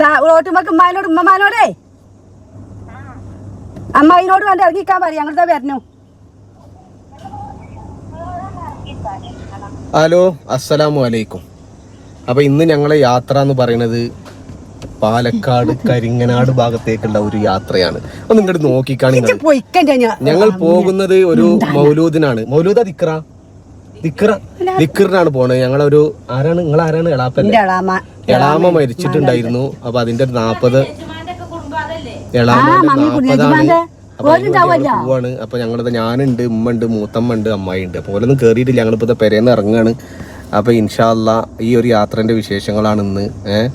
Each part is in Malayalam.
റോട്ടുമ്പക്ക് ഉമ്മാനോട് ഉമ്മമാനോടേ. അമ്മായിനോട് വേണ്ട ഇറങ്ങിക്കാൻ പറയും. ഞങ്ങളുടെ വരണു. ഹലോ അസ്സലാമു അലൈക്കും അപ്പൊ ഇന്ന് ഞങ്ങളെ യാത്ര എന്ന് പറയുന്നത് പാലക്കാട് കരിങ്ങനാട് ഭാഗത്തേക്കുള്ള ഒരു യാത്രയാണ്. ഒന്ന് ഇങ്ങോട്ട് നോക്കിക്കാണി ഞങ്ങൾ പോകുന്നത് ഒരു മൗലൂദിനാണ്. മൗലൂദ ദിക്ര ദിക്ര ദിക്റിനാണ് പോണത്. ഞങ്ങളൊരു ആരാണ്? നിങ്ങൾ ആരാണ് അളാമ എളാമ മരിച്ചിട്ടുണ്ടായിരുന്നു. അപ്പൊ അതിന്റെ നാപ്പത് എളാമന്റെ നാപ്പതാണ്. അപ്പൊ പോവാണ്. ഞങ്ങളത് ഞാനുണ്ട് ഉമ്മ ഉണ്ട് മൂത്തമ്മ ഉണ്ട് അമ്മായി ഉണ്ട് അപ്പൊ ഓരോന്നും കേറിയിട്ടില്ല. ഞങ്ങളിപ്പോ പെരേന്ന് ഇറങ്ങാണ്. അപ്പൊ ഇൻഷാല്ല ഈ ഒരു യാത്രന്റെ വിശേഷങ്ങളാണ് ഇന്ന്. ഏഹ്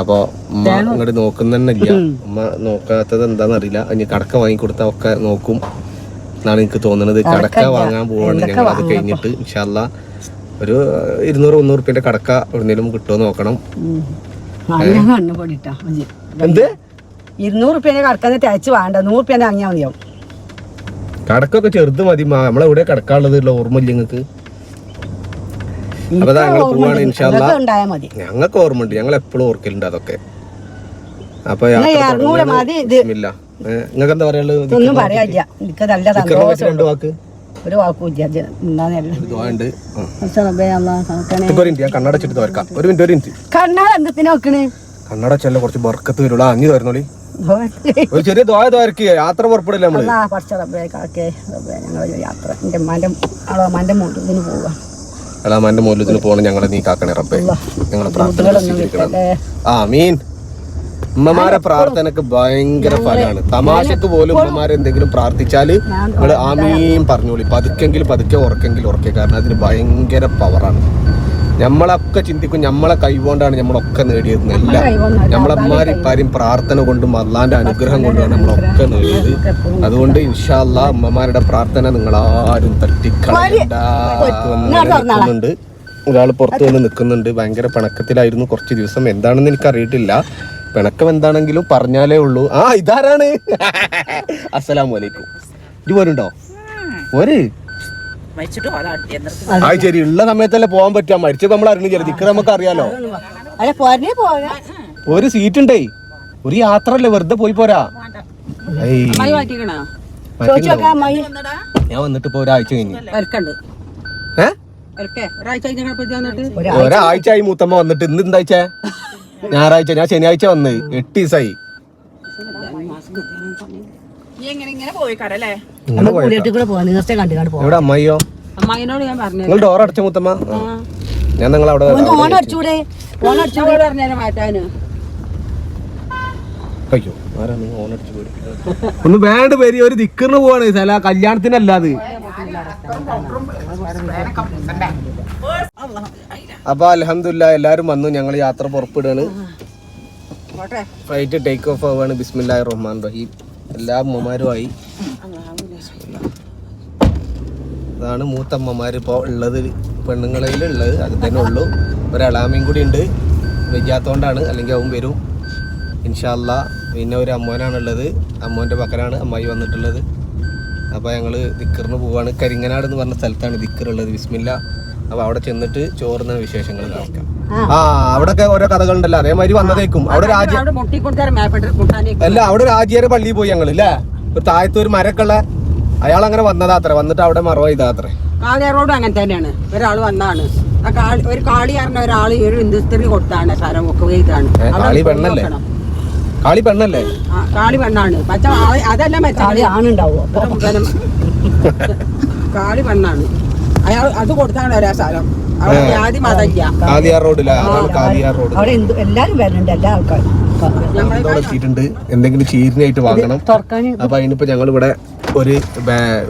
അപ്പൊ ഉമ്മ ഇങ്ങോട്ട് നോക്കുന്നില്ല ഉമ്മ നോക്കാത്തത് എന്താന്നറിയില്ല. ഇനി കടക്ക വാങ്ങിക്കൊടുത്ത ഒക്കെ നോക്കും. എന്നാണ് എനിക്ക് തോന്നുന്നത്. കടക്ക വാങ്ങാൻ പോവാണ് ഞങ്ങൾ. അത് കഴിഞ്ഞിട്ട് ഇൻഷാല്ല ഒരു ഇരുന്നൂറ് മുന്നൂറ് റുപ്യന്റെ കടക്ക എവിടെന്നേലും കിട്ടുമോ നോക്കണം. എന്ത്? ഇരുന്നൂറ് റുപ്യനെ കടക്കുന്ന തേച്ച് വേണ്ട നൂറ് റുപ്യനെ വാങ്ങിയാൽ മതിയാവും. കടക്കൊക്കെ ചെറുത് മതി നമ്മളെ നമ്മളെവിടെ കടക്കാനുള്ളത്? ഓർമ്മയില്ല നിങ്ങക്ക് അപ്പൊ ഞങ്ങൾ പോവാണ് ഇൻഷാല്ല ഞങ്ങൾക്ക് ഓർമ്മയുണ്ട്. ഞങ്ങൾ എപ്പോഴും ഓർക്കലുണ്ട് അതൊക്കെ. അപ്പൊ യാത്ര നിങ്ങൾക്ക് എന്താ പറയാനുള്ളത്? ഒന്നും പറയാനില്ല. എനിക്ക് നല്ല സന്തോഷം ഒരു വാക്കും കണ്ണടച്ചിട്ട് തോർക്കാം ഒരു മിനിറ്റ് ഒരു മിനിറ്റ്. എന്തിനാ കണ്ണടച്ചല്ല കുറച്ച് ബർക്കത്ത് വരുള്ള. അങ്ങി അഞ്ഞു തരുന്നോളി ഒരു ചെറിയ ദ്വായ ദ്വാരക്ക് യാത്ര പുറപ്പെടില്ല നമ്മൾ. എളാമാന്റെ മൂല്യത്തിന് പോകണം. ഞങ്ങളെ നീ കാക്കണേ റബ്ബേ. ഞങ്ങളെ പ്രാർത്ഥന ആ മീൻ ഉമ്മമാരെ പ്രാർത്ഥനക്ക് ഭയങ്കര ഫലമാണ് തമാശക്ക് പോലും ഉമ്മമാരെ എന്തെങ്കിലും പ്രാർത്ഥിച്ചാൽ നമ്മൾ ആമീൻ പറഞ്ഞോളി. പതുക്കെങ്കിൽ പതുക്കെ ഉറക്കെങ്കിൽ ഉറക്കെ. കാരണം അതിന് ഭയങ്കര പവറാണ് നമ്മളൊക്കെ ചിന്തിക്കും നമ്മളെ കൈകൊണ്ടാണ് നമ്മളൊക്കെ നേടിയത് എല്ലാം. കൈകൊണ്ടല്ല, നമ്മളമ്മമാരി പാരും പ്രാർത്ഥന കൊണ്ടും അള്ളാന്റെ അനുഗ്രഹം കൊണ്ടുമാണ് നമ്മളൊക്കെ നേടിയത്. അതുകൊണ്ട് ഇൻഷാല്ല അമ്മമാരുടെ പ്രാർത്ഥന നിങ്ങൾ ആരും തട്ടിക്കളയുന്നുണ്ട് ഒരാൾ പുറത്തു വന്ന് നിൽക്കുന്നുണ്ട്. ഭയങ്കര പണക്കത്തിലായിരുന്നു കുറച്ച് ദിവസം. എന്താണെന്ന് എനിക്ക് അറിയിട്ടില്ല പിണക്കം എന്താണെങ്കിലും പറഞ്ഞാലേ ഉള്ളൂ. ആ ഇതാരാണ്? അസ്സലാമു അലൈക്കും ഇത് പോരുണ്ടോ? പോര്. ആ ശരി. ഉള്ള സമയത്തല്ലേ പോകാൻ പറ്റുക മരിച്ചപ്പോ നമ്മൾ അറിഞ്ഞില്ല. ദിക്കർ നമുക്ക് അറിയാലോ. അല്ല പോരേ പോരാ. ഒരു സീറ്റ് ഉണ്ടേ ഒരു യാത്ര അല്ലേ വെറുതെ പോയി പോരാ. ഞാൻ വന്നിട്ട് ഇപ്പൊ ഒരാഴ്ച കഴിഞ്ഞു. ഏ? ഒരാഴ്ച ആയി മൂത്തമ്മ വന്നിട്ട്. ഇന്ന് എന്താഴ്ച ഞായറാഴ്ച ഞാൻ ശനിയാഴ്ച വന്ന് എട്ട് ദിവസമായി എവിടെ നിങ്ങൾ ഡോർ അടച്ച മുത്തമ്മ. ഞാൻ നിങ്ങൾ അവിടെ ഒന്ന് വേണ്ട പേര് ഒരു ദിക്കറിന് പോവാണ്. സല കല്യാണത്തിനല്ലാത് അപ്പൊ അലഹമില്ല എല്ലാരും വന്നു ഞങ്ങൾ യാത്ര പുറപ്പെടുകയാണ്. ഫ്ലൈറ്റ് ടേക്ക് ഓഫ് ആവുകയാണ്. ബിസ്മില്ലാഹി റഹ്മാൻ റഹീം. എല്ലാ അമ്മമാരുമായി അതാണ് മൂത്തമ്മമാർ ഇപ്പോൾ ഉള്ളത്. പെണ്ണുങ്ങളിൽ ഉള്ളത് അത് തന്നെ ഉള്ളൂ. ഒരളാമയും കൂടി ഉണ്ട്. വയ്യാത്തോണ്ടാണ്. അല്ലെങ്കിൽ അവൻ വരും. ഇൻഷാല്ല പിന്നെ ഒരു അമ്മോനാണുള്ളത്. അമ്മോന്റെ പക്കലാണ് അമ്മായി വന്നിട്ടുള്ളത്. അപ്പോൾ ഞങ്ങൾ ദിക്കറിന് പോവാണ്. കരിങ്ങനാട് എന്ന് പറഞ്ഞ സ്ഥലത്താണ് ദിക്കർ ഉള്ളത് അപ്പോൾ അവിടെ ചെന്നിട്ട് ചോറുന്ന വിശേഷങ്ങൾ കാണിക്കാം ആ. അവിടെയൊക്കെ ഓരോ കഥകളുണ്ടല്ലോ. അതേമാതിരി വന്നതേക്കും. അവിടെ രാജ അവിടെ മുട്ടിക്കൊടുത്താൽ മേപ്പെട്ട് കൂട്ടാനേക്ക്. അല്ല അവിടെ രാജിയാരെ പള്ളിയിൽ പോയി ഞങ്ങൾ അല്ലേ ഒരു താഴത്ത് ഒരു മരക്കുള്ള അയാൾ അങ്ങനെ വന്നതാത്രേ വന്നിട്ട് അവിടെ മറവ് ചെയ്താത്രേ റോഡ് അങ്ങനെ തന്നെയാണ്. ഒരാൾ വന്നാണ്. ആ കാളി ഒരു കാളി പറഞ്ഞ ഒരാൾ ഒരു ഹിന്ദുസ്ത്രീ കൊടുത്താണ് സ്ഥലം ഒക്കെ ചെയ്താണ് കാളി പെണ്ണല്ലേ? കാളി പെണ്ണല്ലേ? കാളി പെണ്ണാണ്. പച്ച അതല്ല കളി ആണുണ്ടാവും? കാളി പെണ്ണാണ്. അയാൾ അത് കൊടുത്താണ് ഒരാ സ്ഥലം. അവിടെ ജാതി മതമില്ല കാലിയാർ റോഡിലാ അതാണ് റോഡ്. അവിടെ എന്ത് എല്ലാരും എല്ലാ ആൾക്കാരും. അവിടെ എത്തിയിട്ടുണ്ട്. എന്തെങ്കിലും ചീരിനായിട്ട് വാങ്ങണം. തുറക്കാൻ അപ്പൊ അതിനിപ്പോ ഞങ്ങൾ ഇവിടെ ഒരു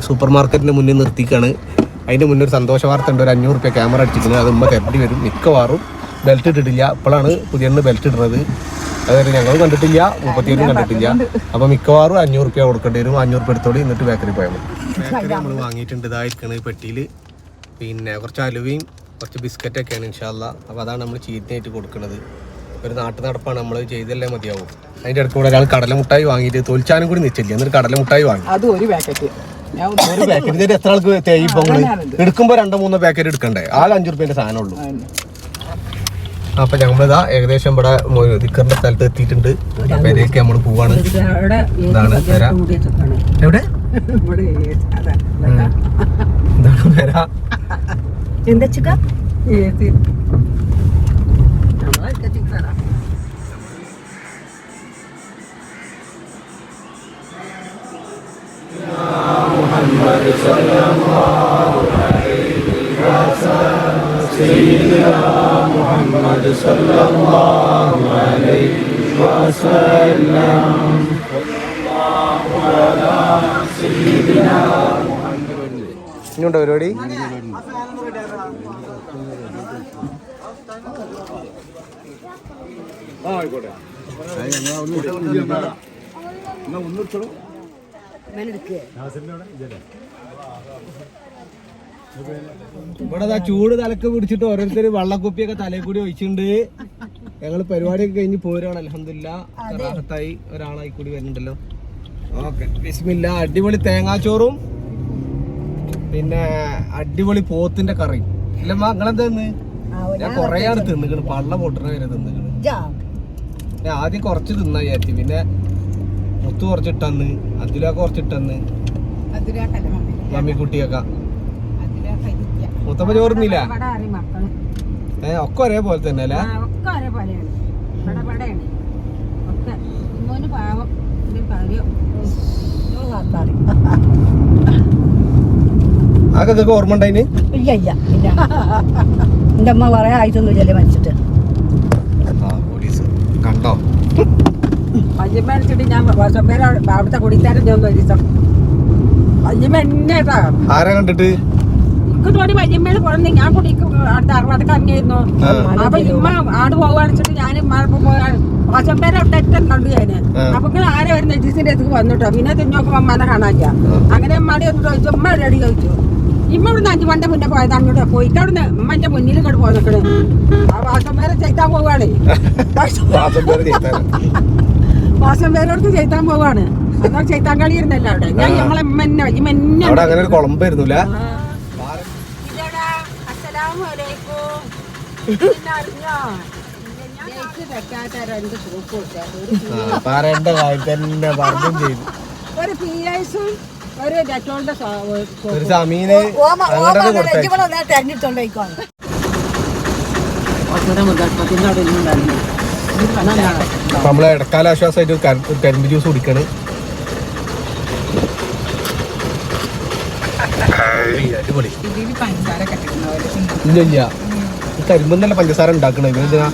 സൂപ്പർ മാർക്കറ്റിന്റെ മുന്നിൽ നിർത്തിക്കാണ്. അതിന്റെ മുന്നേ ഒരു സന്തോഷ വാർത്ത ഉണ്ട്. ഒരു അഞ്ഞൂറ് റുപ്യ ക്യാമറ അടിച്ചിരിക്കുന്നത്. അത് ഉമ്മ കരണ്ടി വരും. മിക്കവാറും ബെൽറ്റ് ഇട്ടിട്ടില്ല. ഇപ്പോഴാണ് പുതിയ ബെൽറ്റ് ഇടുന്നത്. അതായത് ഞങ്ങൾ കണ്ടിട്ടില്ല മുപ്പത്തിയൊന്നും കണ്ടിട്ടില്ല. അപ്പൊ മിക്കവാറും അഞ്ഞൂറ് റുപ്യ കൊടുക്കേണ്ടി വരും. അഞ്ഞൂറ് റുപ്യ എടുത്തോളി എന്നിട്ട് ബേക്കറി പോയാൽ മതി. ബേക്കറി നമ്മൾ വാങ്ങിയിട്ടുണ്ട്. ഇതായിരിക്കണ പെട്ടിയിൽ പിന്നെ കുറച്ച് അലുവയും കുറച്ച് ബിസ്ക്കറ്റൊക്കെയാണ് ഇൻഷാല്ല അപ്പോൾ അതാണ് നമ്മൾ ചീത്തയായിട്ട് കൊടുക്കുന്നത് ഒരു നാട്ടു നടപ്പാണ് നമ്മൾ ചെയ്തല്ലേ മതിയാവും. അതിന്റെ ഇടയ്ക്ക് കൂടെ ഒരാൾ കടലമുട്ടായി വാങ്ങിയിട്ട് തോൽച്ചാനും കൂടി നിശ്ചയില്ല എന്നിട്ട് കടലമുട്ടായി വാങ്ങി. അത് ഒരു പാക്കറ്റ്. ഒരു പാക്കറ്റ്. എത്ര ആൾക്ക് തേയിപ്പോ എടുക്കുമ്പോൾ രണ്ടോ മൂന്നോ പാക്കറ്റ് എടുക്കണ്ടേ? ആകെ അഞ്ചു റുപ്യന്റെ സാധനം ഉള്ളൂ അപ്പൊ ഞങ്ങളിതാ ഏകദേശം ഇവിടെ ദിക്കറിന്റെ സ്ഥലത്ത് എത്തിയിട്ടുണ്ട്. പെരേക്ക് നമ്മൾ പോവാണ്. ഇതാണ്. എവിടെ? ഇവിടെ. ഇതാണ് പെര എന്താ ചിക്ക നമ്മളെ കെട്ടിക്കടാ ഇനിയുണ്ടോ പരിപാടി? ഇവിടെ ദാ ചൂട് തലക്ക് പിടിച്ചിട്ട് ഓരോരുത്തർ വള്ളക്കുപ്പിയൊക്കെ തലയിൽ കൂടി ഒഴിച്ചിട്ടുണ്ട്. ഞങ്ങൾ പരിപാടിയൊക്കെ കഴിഞ്ഞ് പോരാണ് അലഹമില്ല റാഹത്തായി ഒരാളായി കൂടി വരുന്നുണ്ടല്ലോ. ഓക്കെ. ബിസ്മില്ല അടിപൊളി തേങ്ങാച്ചോറും പിന്നെ അടിപൊളി പോത്തിന്റെ കറി ഇല്ലമ്മ നിങ്ങളെന്താന്ന് ഞാൻ കൊറേ ആണ് തിന്നിക്കണ്. പള്ള പൊട്ടണ വരെ തിന്നിക്കണ്. ഞാൻ ആദ്യം കുറച്ച് തിന്നാ വിചാരിച്ചു. പിന്നെ മുത്ത് കുറച്ചിട്ടന്ന് അതില കുറച്ചിട്ടന്ന് മമ്മിക്കുട്ടിയൊക്കെ. മുത്തമ്മ ചോറുന്നില്ല ഏ ഒക്കെ ഒരേപോലെ തന്നെ അല്ലേ ആ, ഒക്കെ ഒരേ പോലെയാണ് ഇവിടെ ഇവിടെയാണ് ഒക്കെ ഇന്നോന് പാവം ഇതിൽ കാര്യം ആകെ ഓർമ്മ ഉണ്ടായിന് ഇല്ല ഇല്ല ഇല്ല. എന്റെ അമ്മ ആയിട്ടൊന്നും ആയിട്ടൊന്നുമില്ലല്ലേ മരിച്ചിട്ട്? പോലീസ്. കണ്ടോ? വല്യമ്മ അടിച്ചിട്ട് ഞാൻ പേര് അവിടുത്തെ കുടിക്കാരൻ ഞാൻ ഒരു ദിവസം എന്നെ ആരാ കണ്ടിട്ട്? എനിക്ക് തോന്നി വല്യമ്മേൽ പോണെന്ന് ഞാൻ കുടിക്ക് അടുത്ത അറുപതൊക്കെ ഇറങ്ങിയിരുന്നു ആ. അപ്പൊ ഇമ്മ ആട് പോവാന്ന് വെച്ചിട്ട് ഞാൻ വാശപ്പേരെ അവിടെ കണ്ടു ഞാൻ അപ്പൊ നിങ്ങൾ ആരെ ഒരു നെറ്റിസിന്റെ അടുത്ത് വന്നിട്ടോ? പിന്നെ തിന്നോക്കുമ്പോ അമ്മനെ കാണാനില്ല. അങ്ങനെ അമ്മാടി ഒന്ന് ചോദിച്ചു അമ്മ റെഡി ചോദിച്ചു? ഇമ്മ ഇവിടുന്ന് അഞ്ചു മണിന്റെ മുന്നേ പോയത് അങ്ങോട്ട് പോയിട്ട് അവിടുന്ന് മറ്റേ മുന്നിൽ ഇങ്ങോട്ട് പോയി നിൽക്കണേ ആ പേരെ ചെയ്താൻ പോവാണ് വാസം പേര് ചേത്താൻ ചെയ്താൻ പോവാണ് അതാ ചെയ്താൻ കളി ഇരുന്നല്ലോ അവിടെ. ഞാൻ ഞങ്ങളെ ഉമ്മന്നെ ഇമ്മ എന്നെ അവിടെ അങ്ങനെ ഒരു കുളമ്പായിരുന്നില്ല പറയേണ്ട കാര്യം തന്നെ പറഞ്ഞും ചെയ്തു. ഒരു പി ഐസും ഒരു സമീന് കാണാനാണ്. ഇടക്കാല ആശ്വാസമായിട്ട് ഒരു കരിമ്പ് ജ്യൂസ് കുടിക്കണ്. അടിപൊളി. ഇല്ല ഇല്ല. ഈ തന്നെ പഞ്ചസാര ഉണ്ടാക്കണേ. ഇവരെന്തിനാ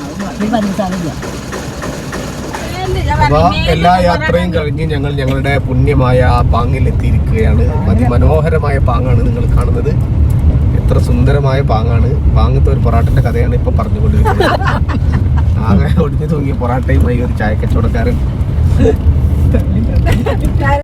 എല്ലാ യാത്രയും കഴിഞ്ഞ് ഞങ്ങൾ ഞങ്ങളുടെ പുണ്യമായ ആ പാങ്ങിൽ എത്തിയിരിക്കുകയാണ് അതിമനോഹരമായ പാങ്ങാണ് നിങ്ങൾ കാണുന്നത്. എത്ര സുന്ദരമായ പാങ്ങാണ്. പാങ്ങത്തെ ഒരു പൊറാട്ടന്റെ കഥയാണ് ഇപ്പൊ പറഞ്ഞുകൊണ്ടിരിക്കുന്നത്. ആകെ ഒടിഞ്ഞു തൂങ്ങിയ പൊറാട്ടയുമായി ഒരു ചായക്കച്ചവടക്കാരൻ.